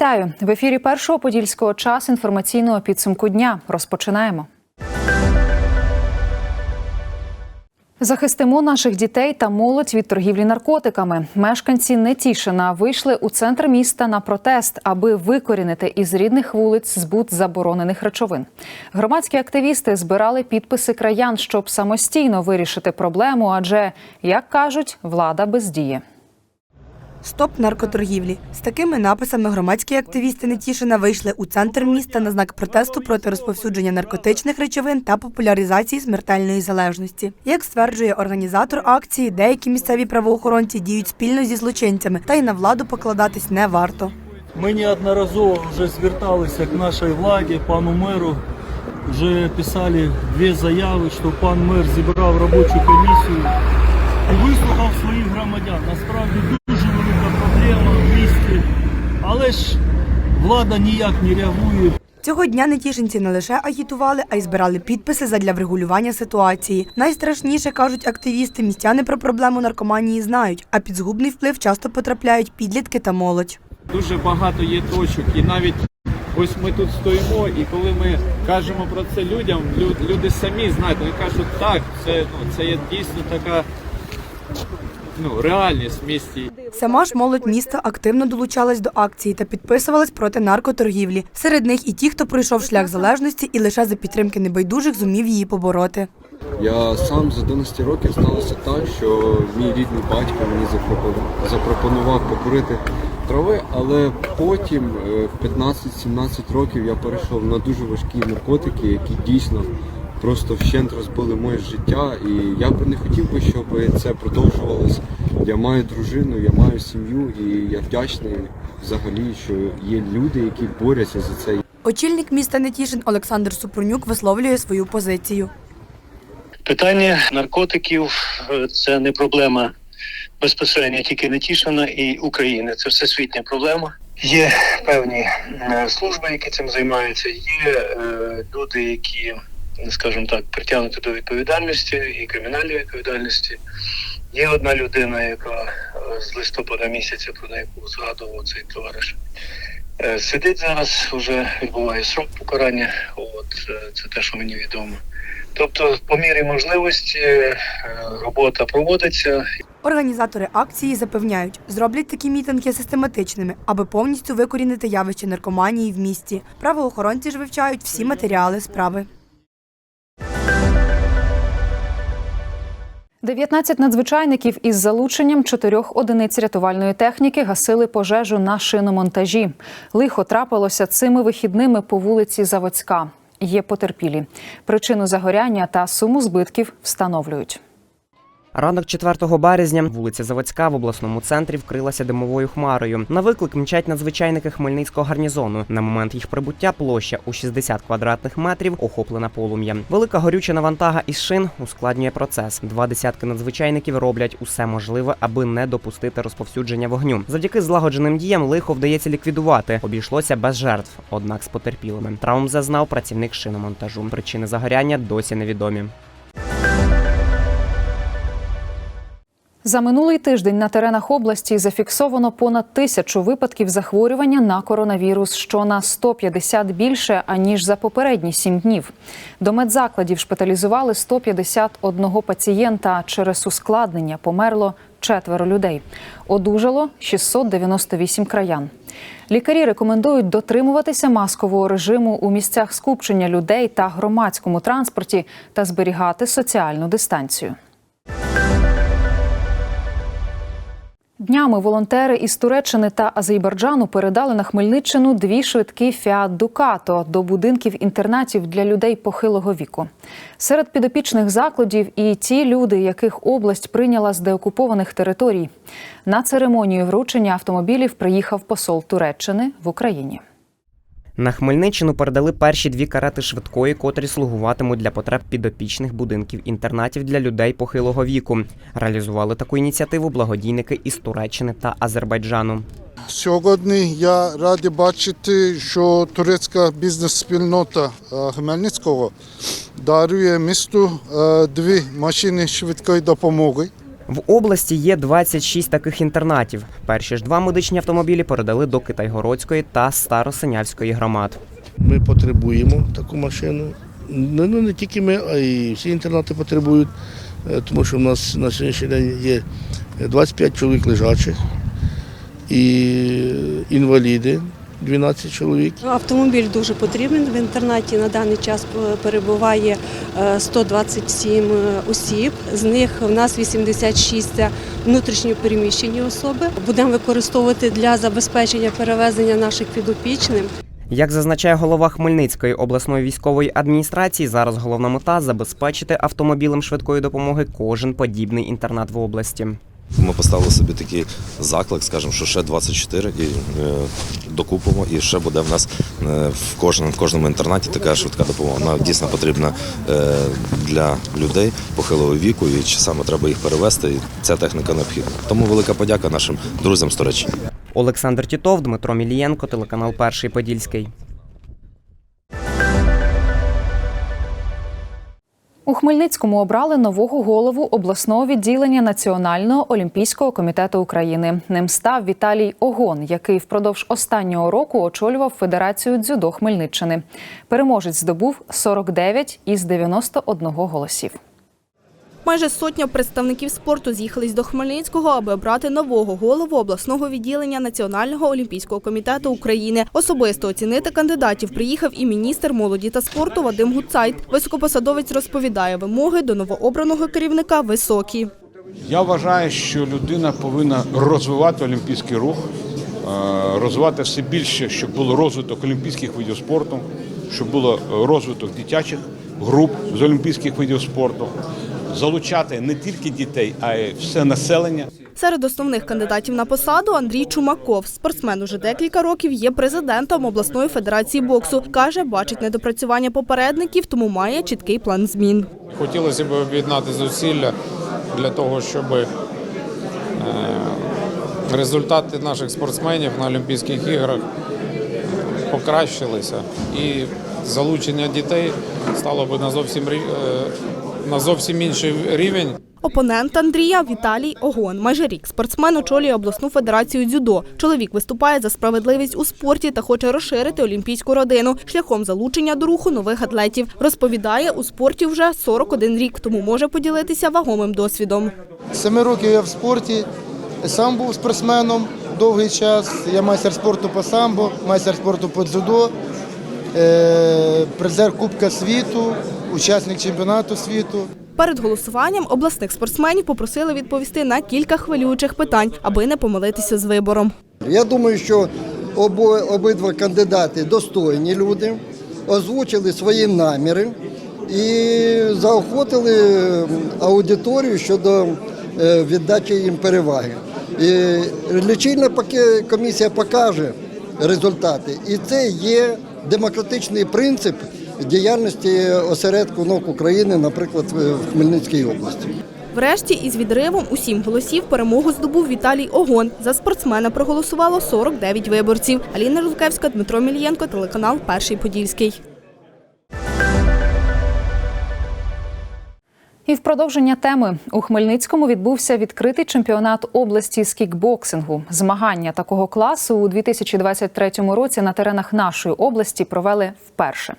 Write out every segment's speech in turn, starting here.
Вітаю в ефірі першого подільського час інформаційного підсумку дня. Розпочинаємо. Захистимо наших дітей та молодь від торгівлі наркотиками. Мешканці Нетішина вийшли у центр міста на протест, аби викорінити із рідних вулиць збут заборонених речовин. Громадські активісти збирали підписи краян, щоб самостійно вирішити проблему, адже, як кажуть, влада бездіє. Стоп наркоторгівлі. З такими написами громадські активісти Нетішина вийшли у центр міста на знак протесту проти розповсюдження наркотичних речовин та популяризації смертельної залежності. Як стверджує організатор акції, деякі місцеві правоохоронці діють спільно зі злочинцями, та й на владу покладатись не варто. Ми неодноразово вже зверталися к нашій владі, пану меру. Вже писали дві заяви, що пан мер зібрав робочу комісію і вислухав своїх громадян. Насправді дуже велика проблема в місті, але ж влада ніяк не реагує. Цього дня нетішинці не лише агітували, а й збирали підписи задля врегулювання ситуації. Найстрашніше кажуть активісти, містяни про проблему наркоманії знають, а під згубний вплив часто потрапляють підлітки та молодь. дуже багато є точок, і навіть ось ми тут стоїмо, і коли ми кажемо про це людям, люди самі знають, вони кажуть, так, це ну це є дійсно така ну реальність в місті. Сама ж молодь міста активно долучалась до акції та підписувалась проти наркоторгівлі. Серед них і ті, хто пройшов шлях залежності і лише за підтримки небайдужих зумів її побороти. Я сам з 11 років сталося так, що мій рідний батько мені запропонував, покурити трави, але потім е, в 15-17 років я перейшов на дуже важкі наркотики, які дійсно просто вщент розбили моє життя. І я би не хотів би, щоб це продовжувалось. Я маю дружину, я маю сім'ю, і я вдячний взагалі, що є люди, які борються за це. Очільник міста Нетішин Олександр Супрунюк висловлює свою позицію. Питання наркотиків е, це не проблема безпосередньо тільки Нетішина і України. Це всесвітня проблема. Є певні е, служби, які цим займаються. Є е, люди, які, скажімо так, притягнуті до відповідальності і кримінальної відповідальності. Є одна людина, яка е, з листопада місяця, про яку згадував цей товариш. е, Сидить зараз, вже відбуває срок покарання. От е, це те, що мені відомо. Тобто, по мірі можливості робота проводиться. Організатори акції запевняють, зроблять такі мітинги систематичними, аби повністю викорінити явище наркоманії в місті. Правоохоронці ж вивчають всі матеріали справи. 19 надзвичайників із залученням чотирьох одиниць рятувальної техніки гасили пожежу на шиномонтажі. Лихо трапилося цими вихідними по вулиці Заводська. Є потерпілі. Причину загоряння та суму збитків встановлюють. Ранок 4 березня вулиця Заводська в обласному центрі вкрилася димовою хмарою. На виклик мчать надзвичайники Хмельницького гарнізону. На момент їх прибуття площа у 60 квадратних метрів охоплена полум'ям. Велика горюча навантага із шин ускладнює процес. Два десятки надзвичайників роблять усе можливе, аби не допустити розповсюдження вогню. Завдяки злагодженим діям лихо вдається ліквідувати. Обійшлося без жертв, однак з потерпілими. Травм зазнав працівник шиномонтажу. Причини загоряння досі невідомі. За минулий тиждень на теренах області зафіксовано понад тисячу випадків захворювання на коронавірус, що на 150 більше аніж за попередні сім днів. До медзакладів шпиталізували 151 пацієнта. Через ускладнення померло четверо людей. Одужало 698 краян. Лікарі рекомендують дотримуватися маскового режиму у місцях скупчення людей та громадському транспорті та зберігати соціальну дистанцію. Днями волонтери із Туреччини та Азербайджану передали на Хмельниччину дві швидкі Фіат Дукато до будинків інтернатів для людей похилого віку. Серед підопічних закладів і ті люди, яких область прийняла з деокупованих територій. На церемонію вручення автомобілів приїхав посол Туреччини в Україні. На Хмельниччину передали перші дві карети швидкої, котрі слугуватимуть для потреб підопічних будинків інтернатів для людей похилого віку. Реалізували таку ініціативу благодійники із Туреччини та Азербайджану. Сьогодні я радий бачити, що турецька бізнес-спільнота е, Хмельницького дарує місту е, дві машини швидкої допомоги. В області є 26 таких інтернатів. Перші ж два медичні автомобілі передали до Китайгородської та Старосинявської громад. Ми потребуємо таку машину. Ну, ну, не тільки ми, а й всі інтернати потребують, е, тому що в нас на сьогоднішній день є 25 чоловік лежачих і інваліди 12 чоловік. Автомобіль дуже потрібен. В інтернаті на даний час е, перебуває е, 127 осіб. З них в нас 86 це внутрішньо переміщені особи. Будемо використовувати для забезпечення перевезення наших підопічних. Як зазначає голова Хмельницької обласної військової адміністрації, зараз головна мета забезпечити автомобілем швидкої допомоги кожен подібний інтернат в області. Ми поставили собі такий заклик, скажімо, що ще 24 і е, докупимо, і ще буде в нас е, в кожному в кожному інтернаті така швидка допомога. Вона дійсно потрібна е, для людей похилого віку, і чи саме треба їх перевезти. І ця техніка необхідна. Тому велика подяка нашим друзям Туреччини. Олександр Тітов, Дмитро Мілієнко, телеканал Перший Подільський. У Хмельницькому обрали нового голову обласного відділення Національного олімпійського комітету України. Ним став Віталій Огон, який впродовж останнього року очолював Федерацію дзюдо Хмельниччини. Переможець здобув 49 із 91 голосів. Майже сотня представників спорту з'їхались до Хмельницького, аби обрати нового голову обласного відділення Національного олімпійського комітету України. Особисто оцінити кандидатів приїхав і міністр молоді та спорту Вадим Гуцайт. Високопосадовець розповідає, вимоги до новообраного керівника високі. Я вважаю, що людина повинна розвивати олімпійський рух, е, розвивати все більше, щоб було розвиток олімпійських видів спорту, щоб було розвиток дитячих груп з олімпійських видів спорту, залучати не тільки дітей, а й все населення. Серед основних кандидатів на посаду Андрій Чумаков. Спортсмен уже декілька років є президентом обласної федерації боксу. Каже, бачить недопрацювання попередників, тому має чіткий план змін. Хотілося б об'єднати зусилля для того, щоб е, результати наших спортсменів на Олімпійських іграх покращилися і залучення дітей стало б на зовсім е, на зовсім інший рівень. Опонент Андрія Віталій Огон. Майже рік спортсмен очолює обласну федерацію дзюдо. Чоловік виступає за справедливість у спорті та хоче розширити олімпійську родину шляхом залучення до руху нових атлетів. Розповідає, у спорті вже 41 рік, тому може поділитися вагомим досвідом. Семи років я в спорті. Сам був спортсменом довгий час. Я майстер спорту по самбо, майстер спорту по дзюдо, призер Кубка світу, учасник чемпіонату світу. Перед голосуванням обласних спортсменів попросили відповісти на кілька хвилюючих питань, аби не помилитися з вибором. Я думаю, що обидва кандидати достойні люди, озвучили свої наміри і заохотили аудиторію щодо е, віддачі їм переваги. І лічильна комісія покаже результати. І це є демократичний принцип діяльності осередку наук України, наприклад, в Хмельницькій області. Врешті із відривом у сім голосів перемогу здобув Віталій Огон. За спортсмена проголосувало 49 виборців. Аліна Рудкевська, Дмитро Мілієнко, телеканал Перший Подільський. І в продовження теми у Хмельницькому відбувся відкритий чемпіонат області з кікбоксингу. Змагання такого класу у 2023 році на теренах нашої області провели вперше.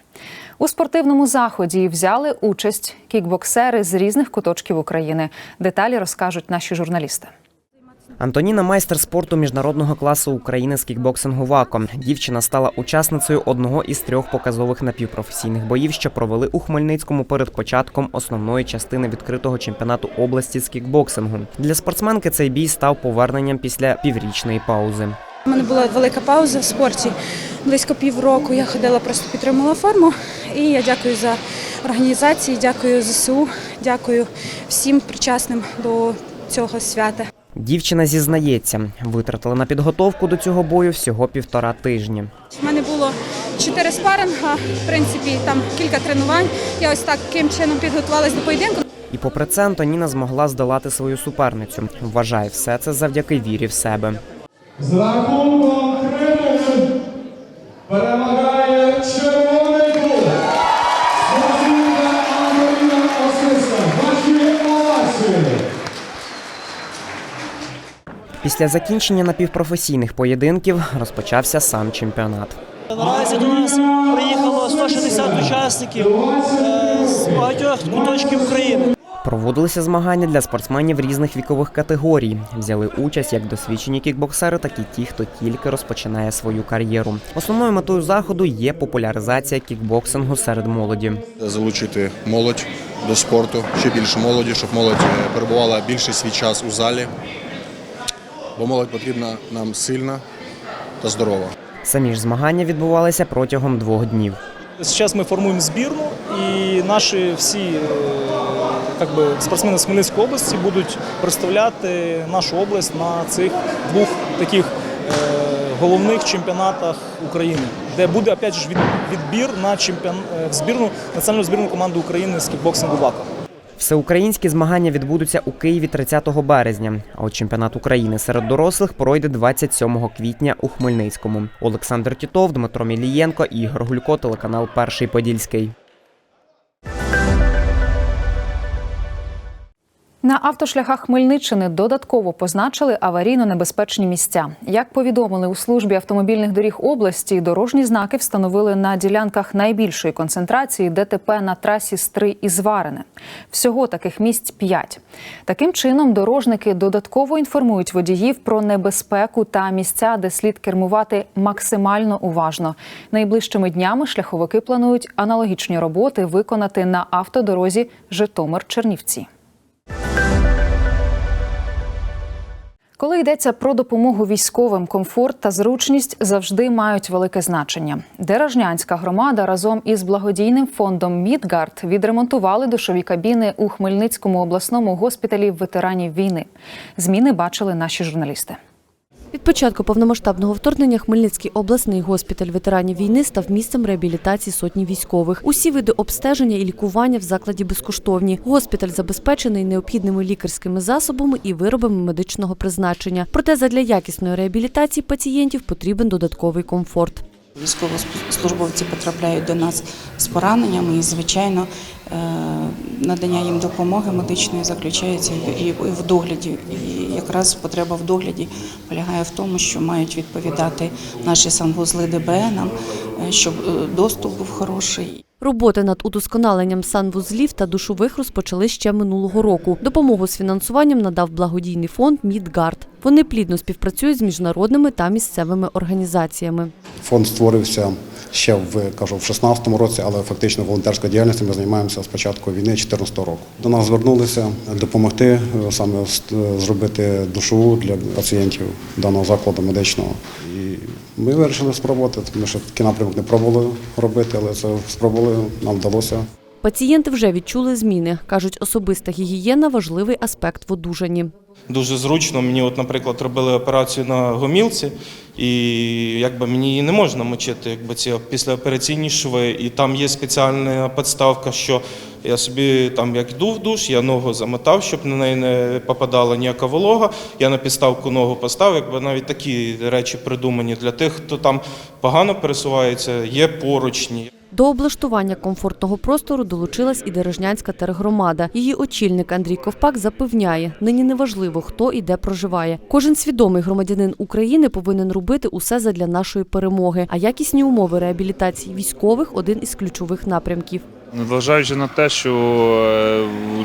У спортивному заході взяли участь кікбоксери з різних куточків України. Деталі розкажуть наші журналісти. Антоніна майстер спорту міжнародного класу України з кікбоксингу ВАКО. Дівчина стала учасницею одного із трьох показових напівпрофесійних боїв, що провели у Хмельницькому перед початком основної частини відкритого чемпіонату області з кікбоксингу. Для спортсменки цей бій став поверненням після піврічної паузи. У мене була велика пауза в спорті. Близько півроку я ходила, просто підтримувала форму. І я дякую за організації, дякую ЗСУ, дякую всім причасним до цього свята. Дівчина зізнається, витратила на підготовку до цього бою всього півтора тижні. У мене було чотири спаринга, в принципі, там кілька тренувань. Я ось таким чином підготувалась до поєдинку. І попри це Антоніна змогла здолати свою суперницю. Вважає все це завдяки вірі в себе. З рахунком Після закінчення напівпрофесійних поєдинків розпочався сам чемпіонат. Наразі до нас приїхало 160 учасників е, з багатьох куточків України. Проводилися змагання для спортсменів різних вікових категорій. Взяли участь як досвідчені кікбоксери, так і ті, хто тільки розпочинає свою кар'єру. Основною метою заходу є популяризація кікбоксингу серед молоді. залучити молодь до спорту, ще більше молоді, щоб молодь е, перебувала більше свій час у залі. Бо молодь потрібна нам сильна та здорова. Самі ж змагання відбувалися протягом двох днів. Зараз ми формуємо збірну, і наші всі е, так би, спортсмени з Хмельницької області будуть представляти нашу область на цих двох таких е, головних чемпіонатах України, де буде опять же від- відбір на чемпіон е, збірну національну збірну команду України з кікбоксингу ВАКа. Всеукраїнські змагання відбудуться у Києві 30 березня. А от чемпіонат України серед дорослих пройде 27 квітня у Хмельницькому. Олександр Тітов, Дмитро Мілієнко, Ігор Гулько, телеканал Перший Подільський. На автошляхах Хмельниччини додатково позначили аварійно-небезпечні місця. Як повідомили у службі автомобільних доріг області, дорожні знаки встановили на ділянках найбільшої концентрації ДТП на трасі Стри і Зварине. Всього таких місць п'ять. Таким чином, дорожники додатково інформують водіїв про небезпеку та місця, де слід кермувати максимально уважно. Найближчими днями шляховики планують аналогічні роботи виконати на автодорозі Житомир-Чернівці. Коли йдеться про допомогу військовим, комфорт та зручність завжди мають велике значення. Деражнянська громада разом із благодійним фондом Мідгард відремонтували душові кабіни у Хмельницькому обласному госпіталі ветеранів війни. Зміни бачили наші журналісти. Від початку повномасштабного вторгнення Хмельницький обласний госпіталь ветеранів війни став місцем реабілітації сотні військових. Усі види обстеження і лікування в закладі безкоштовні. Госпіталь забезпечений необхідними лікарськими засобами і виробами медичного призначення. Проте задля якісної реабілітації пацієнтів потрібен додатковий комфорт. Військовослужбовці потрапляють до нас з пораненнями, і звичайно е, надання їм допомоги медичної заключається і в догляді. І якраз потреба в догляді полягає в тому, що мають відповідати наші санвузли ДБНам, е, щоб е, доступ був хороший. Роботи над удосконаленням санвузлів та душових розпочали ще минулого року. Допомогу з фінансуванням надав благодійний фонд Мідгард. Вони плідно співпрацюють з міжнародними та місцевими організаціями. Фонд створився ще в кажу в 16-му році, але фактично волонтерською діяльністю ми займаємося з початку війни 2014 року. До нас звернулися допомогти е, саме зробити душу для пацієнтів даного закладу медичного. І ми вирішили спробувати. тому що такий напрямок не пробували робити, але це спробували. Нам вдалося. Пацієнти вже відчули зміни. кажуть, особиста гігієна важливий аспект в одужанні. Дуже зручно. Мені, от, наприклад, робили операцію на гомілці, і якби мені її не можна мочити, якби ці післяопераційні шви. І там є спеціальна підставка, що я собі там як йду в душ, я ногу замотав, щоб на неї не попадала ніяка волога. Я на підставку ногу поставив. Якби навіть такі речі придумані для тих, хто там погано пересувається, є поручні. До облаштування комфортного простору долучилась і Дережнянська тергромада. Її очільник Андрій Ковпак запевняє, нині неважливо, хто і де проживає. Кожен свідомий громадянин України повинен робити усе задля нашої перемоги. А якісні умови реабілітації військових один із ключових напрямків. Незважаючи на те, що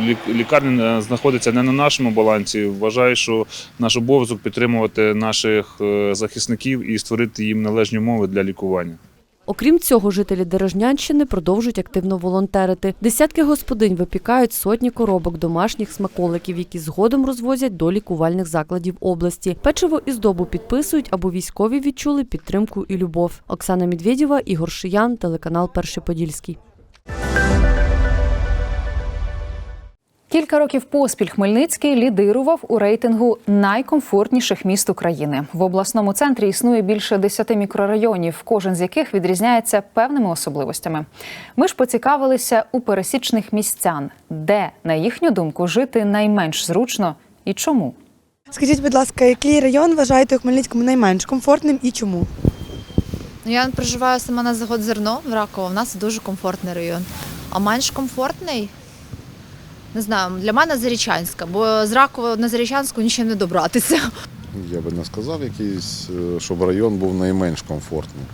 е, лікарня знаходиться не на нашому балансі, вважаю, що наш обов'язок підтримувати наших е, захисників і створити їм належні умови для лікування. Окрім цього, жителі Дережнянщини продовжують активно волонтерити. Десятки господинь випікають сотні коробок домашніх смаколиків, які згодом розвозять до лікувальних закладів області. Печиво і здобу підписують, аби військові відчули підтримку і любов. Оксана Медведєва, Ігор Шиян, телеканал Перший Подільський. Кілька років поспіль Хмельницький лідирував у рейтингу найкомфортніших міст України. В обласному центрі існує більше 10 мікрорайонів, кожен з яких відрізняється певними особливостями. Ми ж поцікавилися у пересічних містян, де, на їхню думку, жити найменш зручно і чому. Скажіть, будь ласка, який район вважаєте у Хмельницькому найменш комфортним і чому? Ну, Я проживаю сама на завод зерно в Раково. У нас дуже комфортний район. А менш комфортний? Не знаю, для мене Зарічанська, бо з Ракова на Зарічанську нічим не добратися. я би не сказав, якийсь, е, щоб район був найменш комфортним.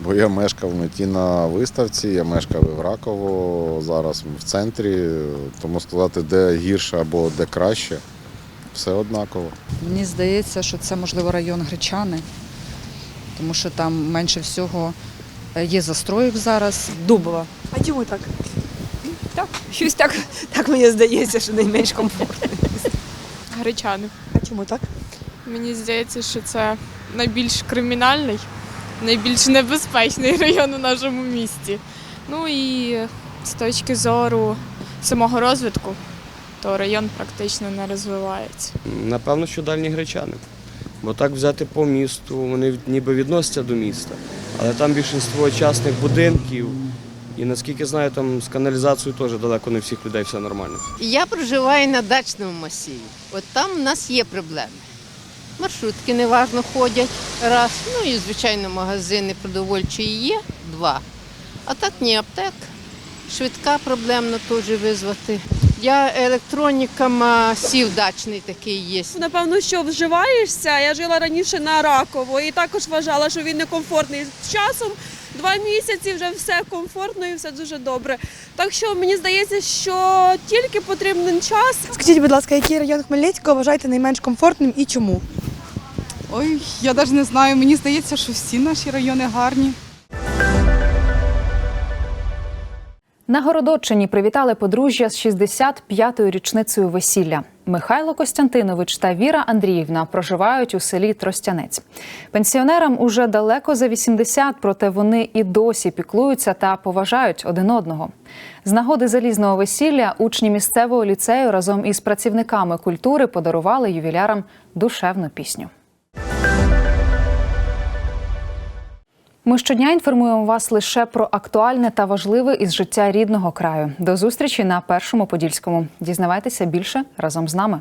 Бо я мешкав в меті на виставці, я мешкав і в Раково, зараз в центрі, тому сказати, де гірше або де краще, все однаково. Мені здається, що це можливо район Гречани, тому що там менше всього е, є застроїв зараз. Дубова. А чому так? Так, щось так, так мені здається, що найменш комфортно. Гречани. А чому так? Мені здається, що це найбільш кримінальний, найбільш небезпечний район у нашому місті. Ну і з точки зору самого розвитку, то район практично не розвивається. Напевно, що дальні гречани. Бо так взяти по місту, вони ніби відносяться до міста, але там більшинство частних будинків. І наскільки знаю, там з каналізацією теж далеко не всіх людей все нормально. Я проживаю на дачному масиві. От там в нас є проблеми. Маршрутки неважно ходять раз. Ну і звичайно магазини продовольчі є два. А так ні, аптек. Швидка проблемно теж визвати. Я електронікам сів дачний такий є. Напевно, що вживаєшся. Я жила раніше на Раково і також вважала, що він некомфортний. З часом два місяці вже все комфортно і все дуже добре. Так що мені здається, що тільки потрібен час. Скажіть, будь ласка, який район Хмельницького вважаєте найменш комфортним і чому? Ой, я навіть не знаю. Мені здається, що всі наші райони гарні. На Городоччині привітали подружжя з 65-ю річницею весілля. Михайло Костянтинович та Віра Андріївна проживають у селі Тростянець. Пенсіонерам уже далеко за 80, проте вони і досі піклуються та поважають один одного. З нагоди залізного весілля учні місцевого ліцею разом із працівниками культури подарували ювілярам душевну пісню. Ми щодня інформуємо вас лише про актуальне та важливе із життя рідного краю. До зустрічі на першому подільському. Дізнавайтеся більше разом з нами.